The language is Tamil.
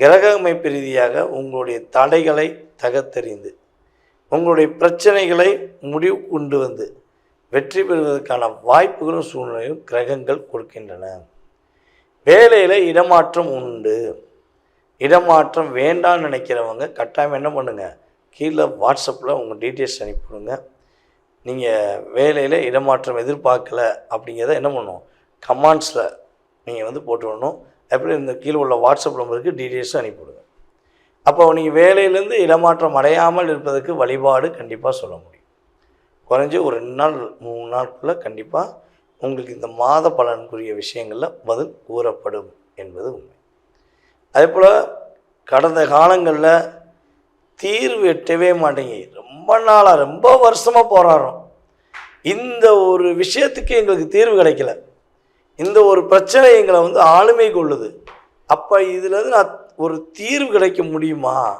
கிரக அமைப்பு ரீதியாக உங்களுடைய தடைகளை தகத்தறிந்து உங்களுடைய பிரச்சனைகளை முடிவு கொண்டு வந்து வெற்றி பெறுவதற்கான வாய்ப்புகளும் சூழ்நிலையும் கிரகங்கள் கொடுக்கின்றன. வேலையில் இடமாற்றம் உண்டு. இடமாற்றம் வேண்டாம்னு நினைக்கிறவங்க கட்டாயம் என்ன பண்ணுங்கள் கீழே வாட்ஸ்அப்பில் உங்கள் டீட்டெயில்ஸ் அனுப்பிவிடுங்க. நீங்கள் வேலையில் இடமாற்றம் எதிர்பார்க்கல அப்படிங்கிறத என்ன பண்ணுவோம் கமாண்ட்ஸில் நீங்கள் வந்து போட்டு விடணும் எப்படி இந்த கீழே உள்ள வாட்ஸ்அப் நம்பருக்கு டீட்டெயில்ஸும் அனுப்பிவிடுங்க. அப்போ நீங்கள் வேலையிலேருந்து இடமாற்றம் அடையாமல் இருப்பதற்கு வழிபாடு கண்டிப்பாக சொல்ல முடியும். குறைஞ்சி ஒரு ரெண்டு நாள் மூணு நாளுக்குள்ளே கண்டிப்பாக உங்களுக்கு இந்த மாத பலனுக்குரிய விஷயங்களில் பதில் கூறப்படும் என்பது உண்மை. அதே போல் கடந்த காலங்களில் தீர்வு எட்டவே மாட்டேங்குது ரொம்ப நாளாக ரொம்ப வருஷமாக போராடுறோம். இந்த ஒரு விஷயத்துக்கு எங்களுக்கு தீர்வு கிடைக்கல. இந்த ஒரு பிரச்சனை எங்களை வந்து ஆளுமை கொள்ளுது அப்போ இதுலேருந்து நான் ஒரு தீர்வு கிடைக்க முடியுமா?